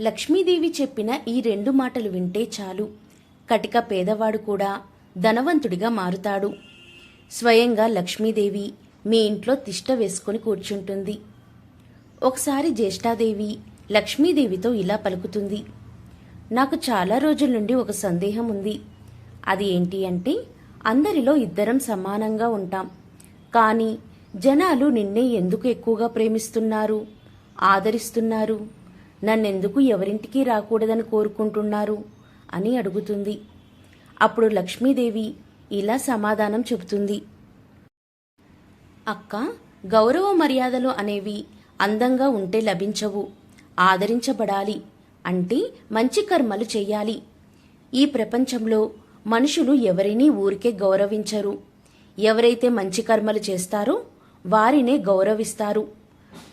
లక్ష్మీదేవి చెప్పిన ఈ రెండు మాటలు వింటే చాలు. కటిక పేదవాడు కూడా ధనవంతుడిగా మారుతాడు. స్వయంగా లక్ష్మీదేవి మీ ఇంట్లో తిష్ట వేసుకుని కూర్చుంటుంది. ఒకసారి జ్యేష్ఠాదేవి లక్ష్మీదేవితో ఇలా పలుకుతుంది. నాకు చాలా రోజుల నుండి ఒక సందేహం ఉంది. అది ఏంటి అంటే అందరిలో ఇద్దరం సమానంగా ఉంటాం. కానీ జనాలు నిన్నే ఎందుకు ఎక్కువగా ప్రేమిస్తున్నారు? ఆదరిస్తున్నారు? నన్నెందుకు ఎవరింటికి రాకూడదని కోరుకుంటున్నారు? అని అడుగుతుంది. అప్పుడు లక్ష్మీదేవి ఇలా సమాధానం చెబుతుంది. అక్క గౌరవ మర్యాదలు అనేవి అందంగా ఉంటే లభించవు. ఆదరించబడాలి. అంటే మంచి కర్మలు చేయాలి. ఈ ప్రపంచంలో మనుషులు ఎవరినీ ఊరికే గౌరవించరు. ఎవరైతే మంచి కర్మలు చేస్తారో వారినే గౌరవిస్తారు.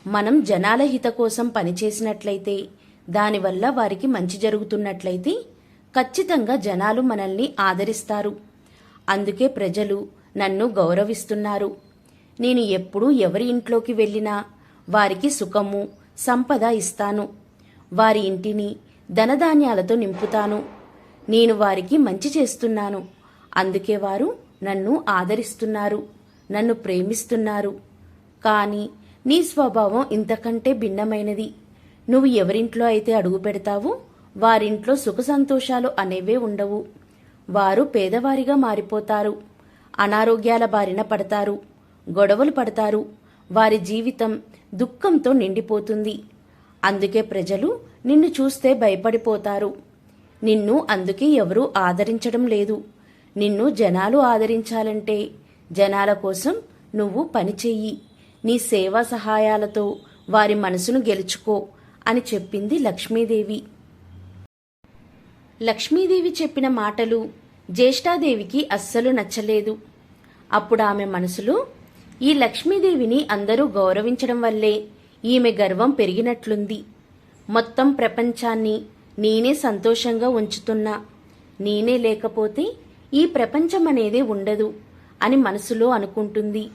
మనం జనాల హిత కోసం పనిచేసినట్లయితే దానివల్ల వారికి మంచి జరుగుతున్నట్లయితే ఖచ్చితంగా జనాలు మనల్ని ఆదరిస్తారు. అందుకే ప్రజలు నన్ను గౌరవిస్తున్నారు. నేను ఎప్పుడూ ఎవరి ఇంట్లోకి వెళ్ళినా వారికి సుఖము సంపద ఇస్తాను. వారి ఇంటిని ధనధాన్యాలతో నింపుతాను. నేను వారికి మంచి చేస్తున్నాను. అందుకే వారు నన్ను ఆదరిస్తున్నారు నన్ను ప్రేమిస్తున్నారు. కానీ నీ స్వభావం ఇంతకంటే భిన్నమైనది. నువ్వు ఎవరింట్లో అయితే అడుగు పెడతావో వారింట్లో సుఖ సంతోషాలు అనేవే ఉండవు. వారు పేదవారిగా మారిపోతారు. అనారోగ్యాల బారిన పడతారు. గొడవలు పడతారు. వారి జీవితం దుఃఖంతో నిండిపోతుంది. అందుకే ప్రజలు నిన్ను చూస్తే భయపడిపోతారు. నిన్ను అందుకే ఎవరూ ఆదరించడం లేదు. నిన్ను జనాలు ఆదరించాలంటే జనాల కోసం నువ్వు పనిచెయ్యి నీ సేవా సహాయాలతో వారి మనసును గెలుచుకో అని చెప్పింది లక్ష్మీదేవి. లక్ష్మీదేవి చెప్పిన మాటలు జ్యేష్ఠాదేవికి అస్సలు నచ్చలేదు. అప్పుడు ఆమె మనసులో ఈ లక్ష్మీదేవిని అందరూ గౌరవించడం వల్లే ఈమె గర్వం పెరిగినట్లుంది. మొత్తం ప్రపంచాన్ని నేనే సంతోషంగా ఉంచుతున్నా. నేనే లేకపోతే ఈ ప్రపంచం అనేది ఉండదు అని మనసులో అనుకుంటుంది.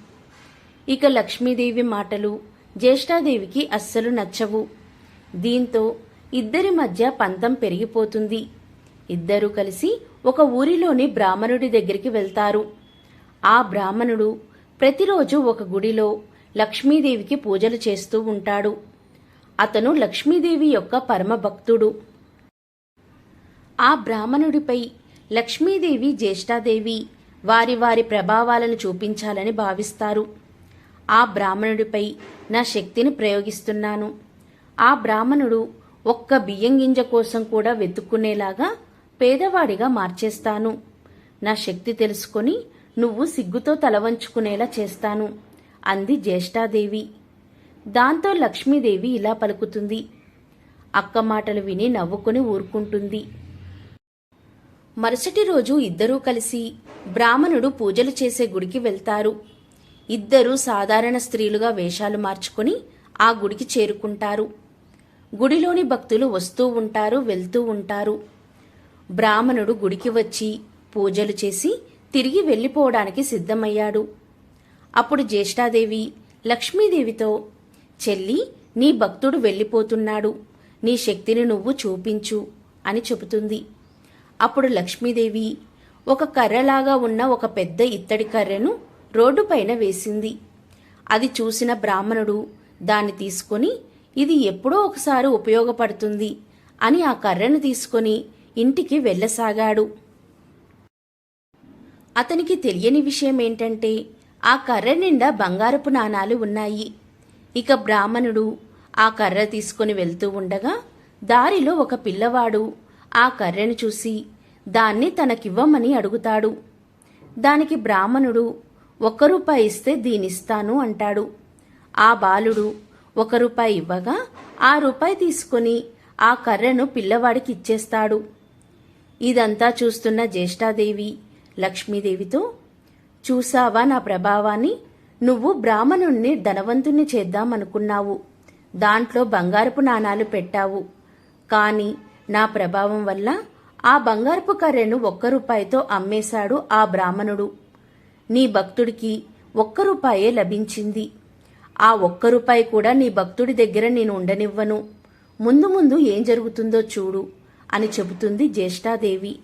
ఇక లక్ష్మీదేవి మాటలు జ్యేష్ఠాదేవికి అస్సలు నచ్చవు. దీంతో ఇద్దరి మధ్య పంతం పెరిగిపోతుంది. ఇద్దరూ కలిసి ఒక ఊరిలోని బ్రాహ్మణుడి దగ్గరికి వెళ్తారు. ఆ బ్రాహ్మణుడు ప్రతిరోజు ఒక గుడిలో లక్ష్మీదేవికి పూజలు చేస్తూ ఉంటాడు. అతను లక్ష్మీదేవి యొక్క పరమభక్తుడు. ఆ బ్రాహ్మణుడిపై లక్ష్మీదేవి జ్యేష్ఠాదేవి వారి వారి ప్రభావాలను చూపించాలని భావిస్తారు. ఆ బ్రాహ్మణుడిపై నా శక్తిని ప్రయోగిస్తున్నాను. ఆ బ్రాహ్మణుడు ఒక్క బియ్యం గింజ కోసం కూడా వెతుక్కునేలాగా పేదవాడిగా మార్చేస్తాను. నా శక్తి తెలుసుకొని నువ్వు సిగ్గుతో తలవంచుకునేలా చేస్తాను అంది జ్యేష్ఠాదేవి. దాంతో లక్ష్మీదేవి ఇలా పలుకుతుంది. అక్క మాటలు విని నవ్వుకుని ఊరుకుంటుంది. మరుసటి రోజు ఇద్దరూ కలిసి బ్రాహ్మణుడు పూజలు చేసే గుడికి వెళ్తారు. ఇద్దరూ సాధారణ స్త్రీలుగా వేషాలు మార్చుకొని ఆ గుడికి చేరుకుంటారు. గుడిలోని భక్తులు వస్తూ ఉంటారు వెళ్తూ ఉంటారు. బ్రాహ్మణుడు గుడికి వచ్చి పూజలు చేసి తిరిగి వెళ్ళిపోవడానికి సిద్ధమయ్యాడు. అప్పుడు జ్యేష్ఠాదేవి లక్ష్మీదేవితో చెల్లి నీ భక్తుడు వెళ్ళిపోతున్నాడు. నీ శక్తిని నువ్వు చూపించు అని చెబుతుంది. అప్పుడు లక్ష్మీదేవి ఒక కర్రలాగా ఉన్న ఒక పెద్ద ఇత్తడి కర్రెను రోడ్డుపైన వేసింది. అది చూసిన బ్రాహ్మణుడు దాన్ని తీసుకొని ఇది ఎప్పుడో ఒకసారి ఉపయోగపడుతుంది అని ఆ కర్రను తీసుకొని ఇంటికి వెళ్ళసాగాడు. అతనికి తెలియని విషయం ఏంటంటే ఆ కర్ర నిండా బంగారపు నాణాలు ఉన్నాయి. ఇక బ్రాహ్మణుడు ఆ కర్ర తీసుకుని వెళ్తూ ఉండగా దారిలో ఒక పిల్లవాడు ఆ కర్రను చూసి దాన్ని తనకివ్వమని అడుగుతాడు. దానికి బ్రాహ్మణుడు ఒక్క రూపాయి ఇస్తే దీనిస్తాను అంటాడు. ఆ బాలుడు ఒక రూపాయి ఇవ్వగా ఆ రూపాయి తీసుకుని ఆ కర్రను పిల్లవాడికి ఇచ్చేస్తాడు. ఇదంతా చూస్తున్న జ్యేష్ఠాదేవి లక్ష్మీదేవితో చూసావా నా ప్రభావాన్ని? నువ్వు బ్రాహ్మణుణ్ణి ధనవంతుణ్ణి చేద్దామనుకున్నావు. దాంట్లో బంగారపు నాణాలు పెట్టావు. కాని నా ప్రభావం వల్ల ఆ బంగారపు కర్రెను ఒక్క రూపాయితో అమ్మేశాడు ఆ బ్రాహ్మణుడు. నీ భక్తుడికి ఒక్క రూపాయే లభించింది. ఆ ఒక్క రూపాయి కూడా నీ భక్తుడి దగ్గర నేను ఉండనివ్వను. ముందు ముందు ఏం జరుగుతుందో చూడు అని చెబుతుంది జ్యేష్ఠాదేవి.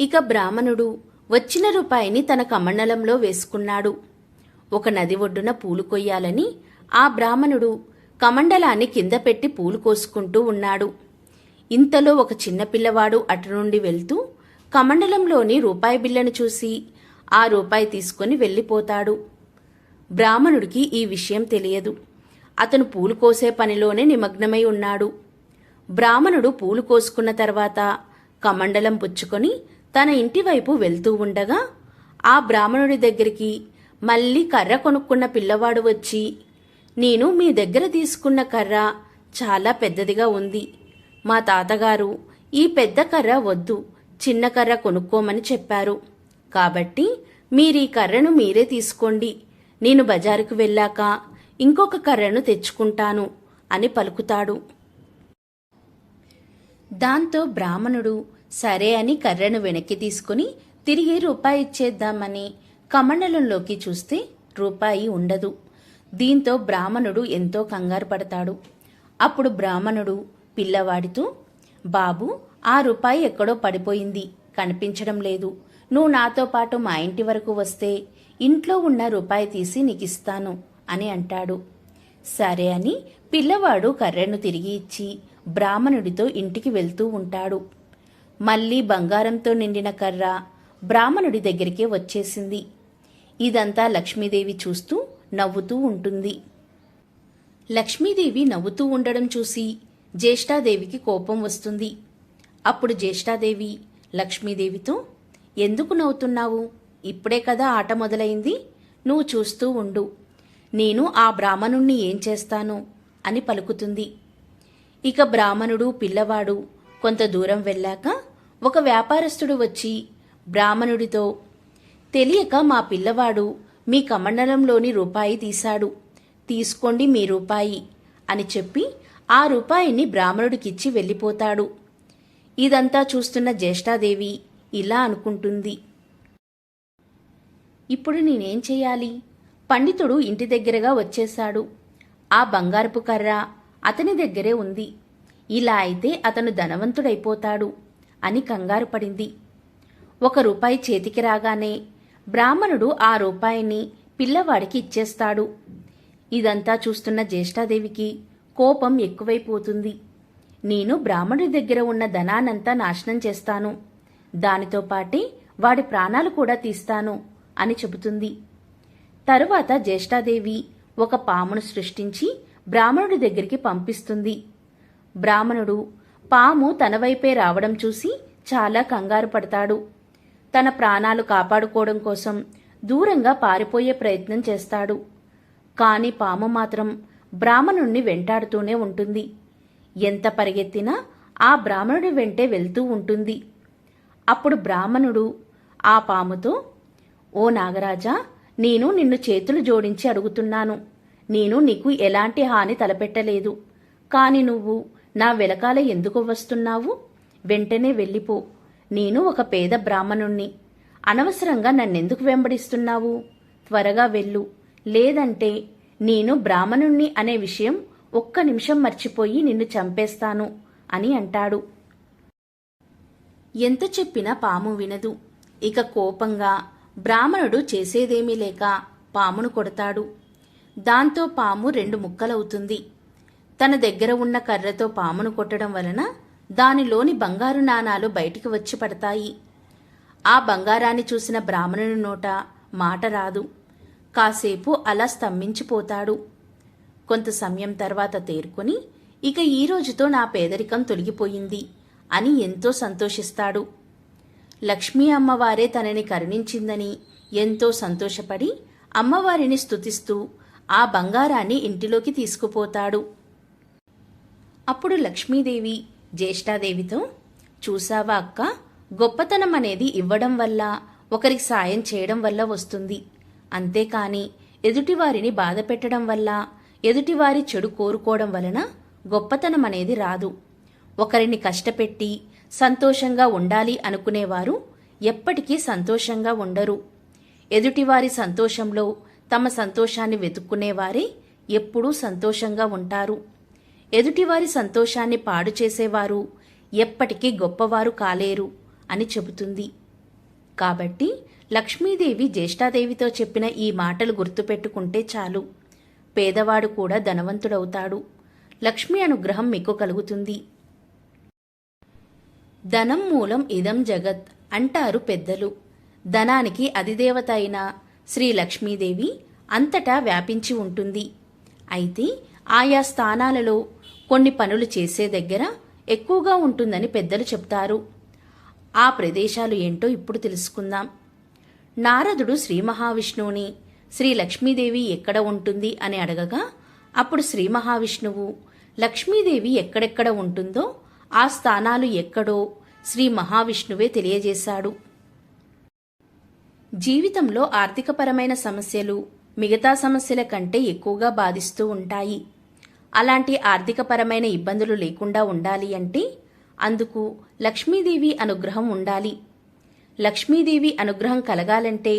ఇక బ్రాహ్మణుడు వచ్చిన రూపాయిని తన కమండలంలో వేసుకున్నాడు. ఒక నది ఒడ్డున పూలు కొయ్యాలని ఆ బ్రాహ్మణుడు కమండలాన్ని కింద పెట్టి పూలు కోసుకుంటూ ఉన్నాడు. ఇంతలో ఒక చిన్న పిల్లవాడు అటు నుండి వెళ్తూ కమండలంలోని రూపాయి బిళ్ళను చూసి ఆ రూపాయి తీసుకొని వెళ్ళిపోతాడు. బ్రాహ్మణుడికి ఈ విషయం తెలియదు. అతను పూలు కోసే పనిలోనే నిమగ్నమై ఉన్నాడు. బ్రాహ్మణుడు పూలు కోసుకున్న తర్వాత కమండలం పుచ్చుకొని తన ఇంటి వైపు వెళ్తూ ఉండగా ఆ బ్రాహ్మణుడి దగ్గరికి మళ్ళీ కర్ర కొనుక్కున్న పిల్లవాడు వచ్చి నేను మీ దగ్గర తీసుకున్న కర్ర చాలా పెద్దదిగా ఉంది. మా తాతగారు ఈ పెద్ద కర్ర వద్దు చిన్న కర్ర కొనుక్కోమని చెప్పారు. కాబట్టి మీరీ కర్రను మీరే తీసుకోండి. నేను బజారుకు వెళ్ళాక ఇంకొక కర్రను తెచ్చుకుంటాను అని పలుకుతాడు. దాంతో బ్రాహ్మణుడు సరే అని కర్రను వెనక్కి తీసుకుని తిరిగి రూపాయి ఇచ్చేద్దామని కమండలంలోకి చూస్తే రూపాయి ఉండదు. దీంతో బ్రాహ్మణుడు ఎంతో కంగారు పడతాడు. అప్పుడు బ్రాహ్మణుడు పిల్లవాడితో బాబు ఆ రూపాయి ఎక్కడో పడిపోయింది కనిపించడం లేదు. నువ్వు నాతో పాటు మా ఇంటి వరకు వస్తే ఇంట్లో ఉన్న రూపాయి తీసి నీకిస్తాను అని అంటాడు. సరే అని పిల్లవాడు కర్రెను తిరిగి ఇచ్చి బ్రాహ్మణుడితో ఇంటికి వెళ్తూ ఉంటాడు. మళ్ళీ బంగారంతో నిండిన కర్ర బ్రాహ్మణుడి దగ్గరికే వచ్చేసింది. ఇదంతా లక్ష్మీదేవి చూస్తూ నవ్వుతూ ఉంటుంది. లక్ష్మీదేవి నవ్వుతూ ఉండడం చూసి జ్యేష్ఠాదేవికి కోపం వస్తుంది. అప్పుడు జ్యేష్ఠాదేవి లక్ష్మీదేవితో ఎందుకు నవ్వుతున్నావు? ఇప్పుడే కదా ఆట మొదలైంది. నువ్వు చూస్తూ ఉండు. నేను ఆ బ్రాహ్మణుణ్ణి ఏం చేస్తాను? అని పలుకుతుంది. ఇక బ్రాహ్మణుడు పిల్లవాడు. కొంత దూరం వెళ్ళాక ఒక వ్యాపారస్తుడు వచ్చి బ్రాహ్మణుడితో తెలియక మా పిల్లవాడు మీ కమండలంలోని రూపాయి తీశాడు. తీసుకోండి మీ రూపాయి అని చెప్పి ఆ రూపాయిని బ్రాహ్మణుడికిచ్చి వెళ్ళిపోతాడు. ఇదంతా చూస్తున్న జ్యేష్ఠాదేవి ఇలా అనుకుంటుంది. ఇప్పుడు నేనేం చేయాలి? పండితుడు ఇంటి దగ్గరగా వచ్చేశాడు. ఆ బంగారపు కర్ర అతని దగ్గరే ఉంది. ఇలా అయితే అతను ధనవంతుడైపోతాడు అని కంగారు పడింది. ఒక రూపాయి చేతికి రాగానే బ్రాహ్మణుడు ఆ రూపాయిని పిల్లవాడికి ఇచ్చేస్తాడు. ఇదంతా చూస్తున్న జ్యేష్ఠాదేవికి కోపం ఎక్కువైపోతుంది. నేను బ్రాహ్మణుడి దగ్గర ఉన్న ధనానంతా నాశనం చేస్తాను. దానితో పాటే వాడి ప్రాణాలు కూడా తీస్తాను అని చెబుతుంది. తరువాత జ్యేష్ఠాదేవి ఒక పామును సృష్టించి బ్రాహ్మణుడి దగ్గరికి పంపిస్తుంది. బ్రాహ్మణుడు పాము తన వైపే రావడం చూసి చాలా కంగారు పడతాడు. తన ప్రాణాలు కాపాడుకోవడం కోసం దూరంగా పారిపోయే ప్రయత్నం చేస్తాడు. కాని పాము మాత్రం బ్రాహ్మణుణ్ణి వెంటాడుతూనే ఉంటుంది. ఎంత పరిగెత్తినా ఆ బ్రాహ్మణుడి వెంటే వెళ్తూ ఉంటుంది. అప్పుడు బ్రాహ్మణుడు ఆ పాముతో ఓ నాగరాజా నేను నిన్ను చేతులు జోడించి అడుగుతున్నాను. నేను నీకు ఎలాంటి హాని తలపెట్టలేదు. కాని నువ్వు నా వెలకాల ఎందుకు వస్తున్నావు? వెంటనే వెళ్ళిపో. నేను ఒక పేద బ్రాహ్మణుణ్ణి. అనవసరంగా నన్నెందుకు వెంబడిస్తున్నావు? త్వరగా వెళ్ళు. లేదంటే నేను బ్రాహ్మణుణ్ణి అనే విషయం ఒక్క నిమిషం మర్చిపోయి నిన్ను చంపేస్తాను అని అంటాడు. ఎంత చెప్పినా పాము వినదు. ఇక కోపంగా బ్రాహ్మణుడు చేసేదేమీ లేక పామును కొడతాడు. దాంతో పాము రెండు ముక్కలవుతుంది. తన దగ్గర ఉన్న కర్రతో పామును కొట్టడం వలన దానిలోని బంగారు నాణాలు బయటికి వచ్చి పడతాయి. ఆ బంగారాన్ని చూసిన బ్రాహ్మణుని నోట మాట రాదు. కాసేపు అలా స్తంభించిపోతాడు. కొంత సమయం తర్వాత తేరుకొని ఇక ఈ రోజుతో నా పేదరికం తొలగిపోయింది. అని ఎంతో సంతోషిస్తాడు. లక్ష్మీ అమ్మవారే తనని కరుణించిందని ఎంతో సంతోషపడి అమ్మవారిని స్తుతిస్తూ ఆ బంగారాన్ని ఇంటిలోకి తీసుకుపోతాడు. అప్పుడు లక్ష్మీదేవి జ్యేష్ఠాదేవితో చూసావా అక్క గొప్పతనం అనేది ఇవ్వడం వల్ల ఒకరికి సాయం చేయడం వల్ల వస్తుంది. అంతేకాని ఎదుటివారిని బాధ పెట్టడం వల్ల ఎదుటివారి చెడు కోరుకోవడం వలన గొప్పతనం అనేది రాదు. ఒకరిని కష్టపెట్టి సంతోషంగా ఉండాలి అనుకునేవారు ఎప్పటికీ సంతోషంగా ఉండరు. ఎదుటివారి సంతోషంలో తమ సంతోషాన్ని వెతుక్కునేవారే ఎప్పుడూ సంతోషంగా ఉంటారు. ఎదుటివారి సంతోషాన్ని పాడు చేసేవారు ఎప్పటికీ గొప్పవారు కాలేరు అని చెబుతుంది. కాబట్టి లక్ష్మీదేవి జ్యేష్ఠాదేవితో చెప్పిన ఈ మాటలు గుర్తుపెట్టుకుంటే చాలు. పేదవాడు కూడా ధనవంతుడవుతాడు. లక్ష్మీ అనుగ్రహం మీకు కలుగుతుంది. ధనం మూలం ఇదం జగత్ అంటారు పెద్దలు. ధనానికి అధిదేవత అయిన శ్రీ లక్ష్మీదేవి అంతటా వ్యాపించి ఉంటుంది. అయితే ఆయా స్థానాలలో కొన్ని పనులు చేసే దగ్గర ఎక్కువగా ఉంటుందని పెద్దలు చెప్తారు. ఆ ప్రదేశాలు ఏంటో ఇప్పుడు తెలుసుకుందాం. నారదుడు శ్రీ మహావిష్ణువుని శ్రీ లక్ష్మీదేవి ఎక్కడ ఉంటుంది అని అడగగా అప్పుడు శ్రీ మహావిష్ణువు లక్ష్మీదేవి ఎక్కడెక్కడ ఉంటుందో ఆ స్థానాలు ఎక్కడో శ్రీ మహావిష్ణువే తెలియజేశాడు. జీవితంలో ఆర్థికపరమైన సమస్యలు మిగతా సమస్యల కంటే ఎక్కువగా బాధిస్తూ ఉంటాయి. అలాంటి ఆర్థికపరమైన ఇబ్బందులు లేకుండా ఉండాలి అంటే అందుకు లక్ష్మీదేవి అనుగ్రహం ఉండాలి. లక్ష్మీదేవి అనుగ్రహం కలగాలంటే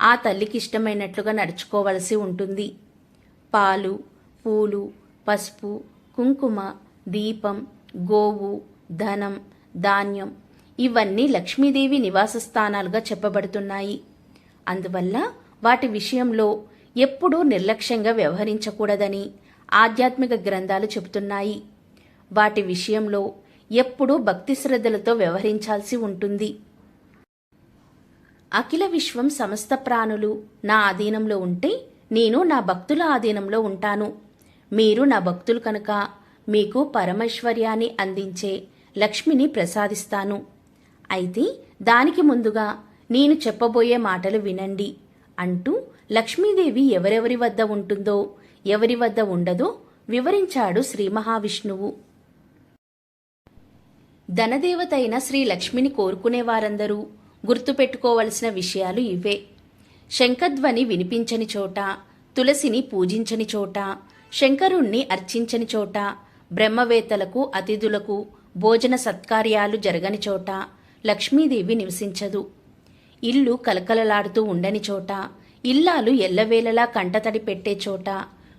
ఆ తల్లికి ఇష్టమైనట్లుగా నడుచుకోవలసి ఉంటుంది. పాలు పూలు పసుపు కుంకుమ దీపం గోవు ధనం ధాన్యం ఇవన్నీ లక్ష్మీదేవి నివాస స్థానాలుగా చెప్పబడుతున్నాయి. అందువల్ల వాటి విషయంలో ఎప్పుడూ నిర్లక్ష్యంగా వ్యవహరించకూడదని ఆధ్యాత్మిక గ్రంథాలు చెబుతున్నాయి. వాటి విషయంలో ఎప్పుడూ భక్తి శ్రద్ధలతో వ్యవహరించాల్సి ఉంటుంది. అఖిల విశ్వం సమస్త ప్రాణులు నా ఆధీనంలో ఉంటే నేను నా భక్తుల ఆధీనంలో ఉంటాను. మీరు నా భక్తులు కనుక మీకు పరమైశ్వర్యాన్ని అందించే లక్ష్మిని ప్రసాదిస్తాను. అయితే దానికి ముందుగా నేను చెప్పబోయే మాటలు వినండి అంటూ లక్ష్మీదేవి ఎవరెవరి వద్ద ఉంటుందో ఎవరి వద్ద ఉండదో వివరించాడు శ్రీ మహావిష్ణువు. ధనదేవతైన శ్రీ లక్ష్మిని కోరుకునే వారందరూ గుర్తుపెట్టుకోవలసిన విషయాలు ఇవే. శంఖధ్వని వినిపించని చోట తులసిని పూజించని చోట శంకరుణ్ణి అర్చించని చోట బ్రహ్మవేత్తలకు అతిథులకు భోజన సత్కార్యాలు జరగని చోట లక్ష్మీదేవి నివసించదు. ఇల్లు కలకలలాడుతూ ఉండని చోట ఇల్లాలు ఎల్లవేళలా కంటతడి పెట్టే చోట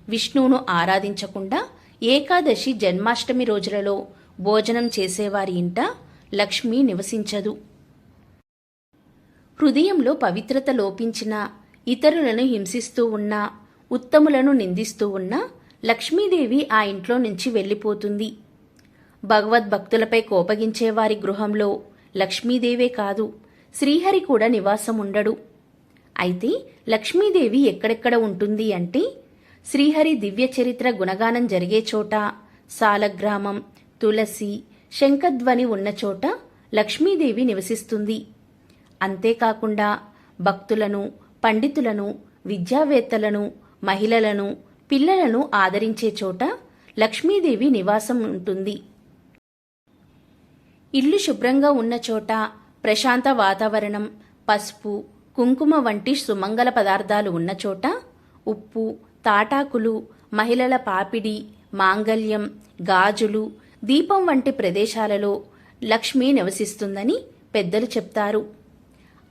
విష్ణువును ఆరాధించకుండా ఏకాదశి జన్మాష్టమి రోజులలో భోజనం చేసేవారి ఇంట లక్ష్మి నివసించదు. హృదయంలో పవిత్రత లోపించిన ఇతరులను హింసిస్తూ ఉన్నా ఉత్తములను నిందిస్తూ ఉన్నా లక్ష్మీదేవి ఆ ఇంట్లో నుంచి వెళ్ళిపోతుంది. భగవద్భక్తులపై కోపగించే వారి గృహంలో లక్ష్మీదేవే కాదు శ్రీహరి కూడా నివాసం ఉండడు అయితే లక్ష్మీదేవి ఎక్కడెక్కడ ఉంటుంది అంటే శ్రీహరి దివ్య చరిత్ర గుణగానం జరిగే చోట సాలగ్రామం తులసి శంఖధ్వని ఉన్న చోట లక్ష్మీదేవి నివసిస్తుంది. అంతేకాకుండా భక్తులను పండితులను విద్యావేత్తలను మహిళలను పిల్లలను ఆదరించే చోట లక్ష్మీదేవి నివాసం ఉంటుంది. ఇల్లు శుభ్రంగా ఉన్న చోట ప్రశాంత వాతావరణం పసుపు కుంకుమ వంటి సుమంగళ పదార్థాలు ఉన్న చోట ఉప్పు తాటాకులు మహిళల పాపిడి మాంగల్యం గాజులు దీపం వంటి ప్రదేశాలలో లక్ష్మి నివసిస్తుందని పెద్దలు చెప్తారు.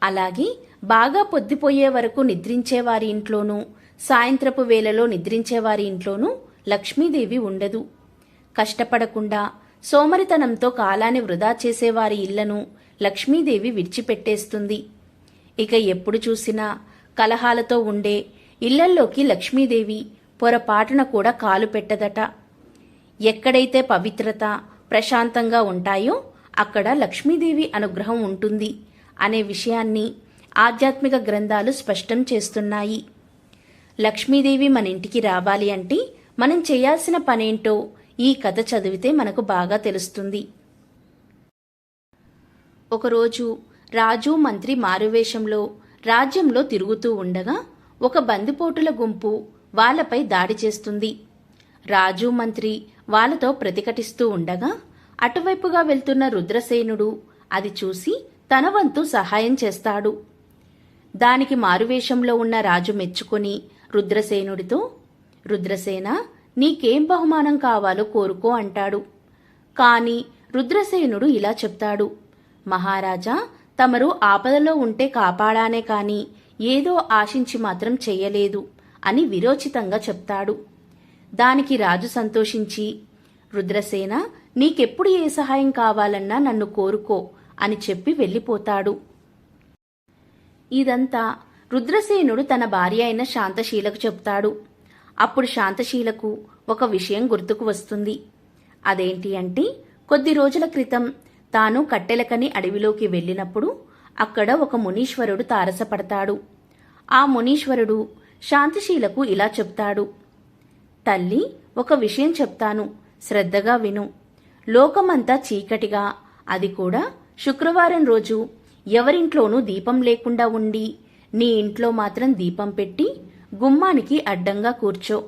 అలాగే బాగా పొద్దుపోయే వరకు నిద్రించే వారి ఇంట్లోనూ సాయంత్రపు వేళలో నిద్రించే వారి ఇంట్లోనూ లక్ష్మీదేవి ఉండదు. కష్టపడకుండా సోమరితనంతో కాలాన్ని వృధా చేసేవారి ఇళ్ళను లక్ష్మీదేవి విడిచిపెట్టేస్తుంది. ఇక ఎప్పుడు చూసినా కలహాలతో ఉండే ఇళ్ళల్లోకి లక్ష్మీదేవి పొరపాటున కూడా కాలు పెట్టదట. ఎక్కడైతే పవిత్రత ప్రశాంతంగా ఉంటాయో అక్కడ లక్ష్మీదేవి అనుగ్రహం ఉంటుంది అనే విషయాన్ని ఆధ్యాత్మిక గ్రంథాలు స్పష్టం చేస్తున్నాయి. లక్ష్మీదేవి మన ఇంటికి రావాలి అంటే మనం చేయాల్సిన పనేంటో ఈ కథ చదివితే మనకు బాగా తెలుస్తుంది. ఒకరోజు రాజు మంత్రి మారువేషంలో రాజ్యంలో తిరుగుతూ ఉండగా ఒక బందిపోటుల గుంపు వాళ్ళపై దాడి చేస్తుంది. రాజు మంత్రి వాళ్ళతో ప్రతిఘటిస్తూ ఉండగా అటువైపుగా వెళ్తున్న రుద్రసేనుడు అది చూసి తన వంతు సహాయం చేస్తాడు. దానికి మారువేషంలో ఉన్న రాజు మెచ్చుకొని రుద్రసేనుడితో రుద్రసేన నీకేం బహుమానం కావాలో కోరుకో అంటాడు. కాని రుద్రసేనుడు ఇలా చెప్తాడు. మహారాజా తమరు ఆపదలో ఉంటే కాపాడానే కాని ఏదో ఆశించి మాత్రం చెయ్యలేదు అని విరోచితంగా చెప్తాడు. దానికి రాజు సంతోషించి రుద్రసేన నీకెప్పుడు ఏ సహాయం కావాలన్నా నన్ను కోరుకో అని చెప్పి వెళ్ళిపోతాడు. ఇదంతా రుద్రసేనుడు తన భార్య అయిన శాంతశీలకు చెప్తాడు అప్పుడు శాంతశీలకు ఒక విషయం గుర్తుకు వస్తుంది. అదేంటి అంటే కొద్ది రోజుల క్రితం తాను కట్టెలకని అడవిలోకి వెళ్ళినప్పుడు అక్కడ ఒక మునీశ్వరుడు తారసపడతాడు. ఆ మునీశ్వరుడు శాంతశీలకు ఇలా చెప్తాడు తల్లి ఒక విషయం చెప్తాను. శ్రద్ధగా విను. లోకమంతా చీకటిగా. అది కూడా శుక్రవారం రోజు. ఎవరింట్లోనూ దీపం లేకుండా ఉండి నీ ఇంట్లో మాత్రం దీపం పెట్టి గుమ్మానికి అడ్డంగా కూర్చో.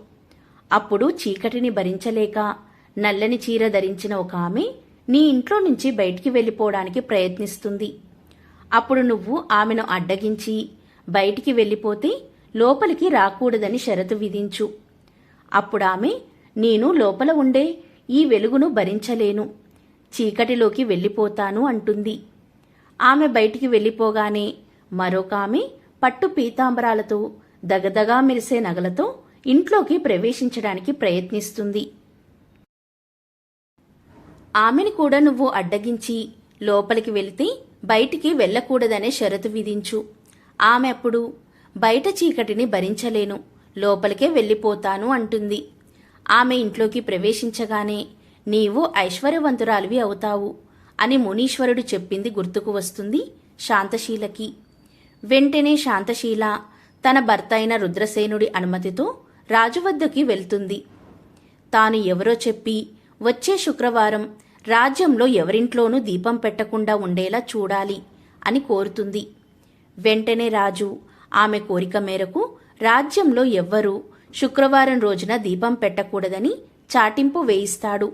అప్పుడు చీకటిని భరించలేక నల్లని చీర ధరించిన ఒక ఆమె నీ ఇంట్లో నుంచి బయటికి వెళ్ళిపోవడానికి ప్రయత్నిస్తుంది. అప్పుడు నువ్వు ఆమెను అడ్డగించి బయటికి వెళ్ళిపోతే లోపలికి రాకూడదని షరతు విధించు. అప్పుడామె నేను లోపల ఉండే ఈ వెలుగును భరించలేను. చీకటిలోకి వెళ్ళిపోతాను అంటుంది. ఆమె బయటికి వెళ్ళిపోగానే మరొక ఆమె పట్టు పీతాంబరాలతో దగదగా మెరిసే నగలతో ఇంట్లోకి ప్రవేశించడానికి ప్రయత్నిస్తుంది. ఆమెని కూడా నువ్వు అడ్డగించి లోపలికి వెళితే బయటికి వెళ్ళకూడదనే షరతు విధించు. ఆమె అప్పుడు బయట చీకటిని భరించలేను లోపలికే వెళ్ళిపోతాను అంటుంది. ఆమె ఇంట్లోకి ప్రవేశించగానే నీవు ఐశ్వర్యవంతురాలివి అవుతావు అని మునీశ్వరుడు చెప్పింది గుర్తుకు వస్తుంది శాంతశీలకి. వెంటనే శాంతశీల తన భర్త అయిన రుద్రసేనుడి అనుమతితో రాజు వద్దకి వెళ్తుంది. తాను ఎవరో చెప్పి వచ్చే శుక్రవారం రాజ్యంలో ఎవరింట్లోనూ దీపం పెట్టకుండా ఉండేలా చూడాలి అని కోరుతుంది. వెంటనే రాజు ఆమె కోరిక మేరకు రాజ్యంలో ఎవ్వరూ శుక్రవారం రోజున దీపం పెట్టకూడదని చాటింపు వేయిస్తాడు.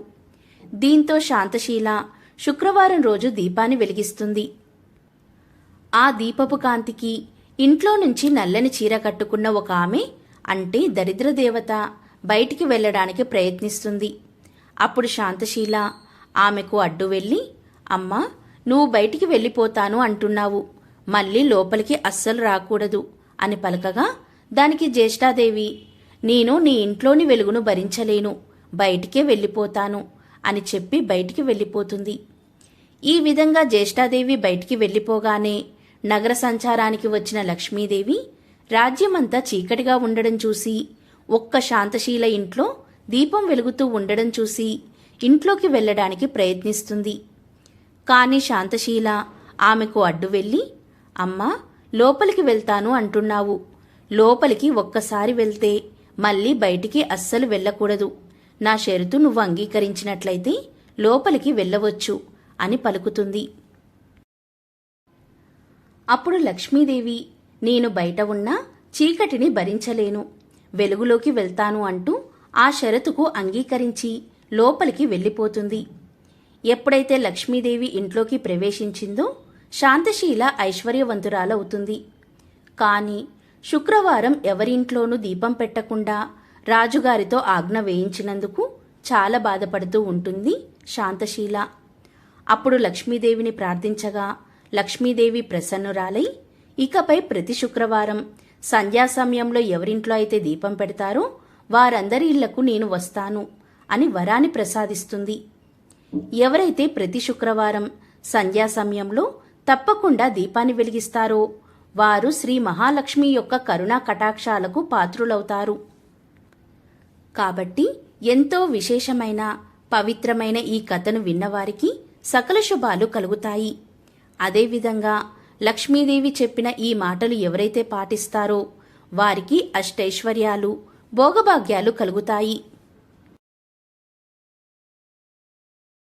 దీంతో శాంతశీల శుక్రవారం రోజు దీపాన్ని వెలిగిస్తుంది. ఆ దీపపు కాంతికి ఇంట్లో నుంచి నల్లని చీర కట్టుకున్న ఒక ఆమె అంటే దరిద్ర దేవత బయటికి వెళ్ళడానికి ప్రయత్నిస్తుంది. అప్పుడు శాంతశీల ఆమెకు అడ్డు వెళ్ళి అమ్మా నువ్వు బయటికి వెళ్ళిపోతాను అంటున్నావు. మళ్ళీ లోపలికి అస్సలు రాకూడదు అని పలకగా దానికి జ్యేష్ఠాదేవి నేను నీ ఇంట్లోని వెలుగును భరించలేను బయటికే వెళ్ళిపోతాను అని చెప్పి బయటికి వెళ్ళిపోతుంది. ఈ విధంగా జ్యేష్ఠాదేవి బయటికి వెళ్ళిపోగానే నగర సంచారానికి వచ్చిన లక్ష్మీదేవి రాజ్యమంతా చీకటిగా ఉండడం చూసి ఒక్క శాంతశీల ఇంట్లో దీపం వెలుగుతూ ఉండడం చూసి ఇంట్లోకి వెళ్ళడానికి ప్రయత్నిస్తుంది. కానీ శాంతశీల ఆమెకు అడ్డు వెళ్ళి అమ్మా లోపలికి వెళ్తాను అంటున్నావు. లోపలికి ఒక్కసారి వెళ్తే మళ్ళీ బయటికి అస్సలు వెళ్ళకూడదు. నా షరతు నువ్వు అంగీకరించినట్లయితే లోపలికి వెళ్ళవచ్చు అని పలుకుతుంది. అప్పుడు లక్ష్మీదేవి నేను బయట ఉన్నా చీకటిని భరించలేను. వెలుగులోకి వెళ్తాను అంటూ ఆ షరతుకు అంగీకరించి లోపలికి వెళ్ళిపోతుంది. ఎప్పుడైతే లక్ష్మీదేవి ఇంట్లోకి ప్రవేశించిందో శాంతశీల ఐశ్వర్యవంతురాలవుతుంది. కాని శుక్రవారం ఎవరింట్లోనూ దీపం పెట్టకుండా రాజుగారితో ఆజ్ఞ వేయించినందుకు చాలా బాధపడుతూ ఉంటుంది శాంతశీల. అప్పుడు లక్ష్మీదేవిని ప్రార్థించగా లక్ష్మీదేవి ప్రసన్నురాలై ఇకపై ప్రతి శుక్రవారం సంధ్యా సమయంలో ఎవరింట్లో అయితే దీపం పెడతారో వారందరి ఇళ్ళకు నేను వస్తాను అని వరాన్ని ప్రసాదిస్తుంది. ఎవరైతే ప్రతి శుక్రవారం సంధ్యా సమయంలో తప్పకుండా దీపాన్ని వెలిగిస్తారో వారు శ్రీ మహాలక్ష్మి యొక్క కరుణా కటాక్షాలకు పాత్రులవుతారు. కాబట్టి ఎంతో విశేషమైన పవిత్రమైన ఈ కథను విన్నవారికి సకల శుభాలు కలుగుతాయి. అదేవిధంగా లక్ష్మీదేవి చెప్పిన ఈ మాటలు ఎవరైతే పాటిస్తారో వారికి అష్టైశ్వర్యాలు భోగభాగ్యాలు కలుగుతాయి.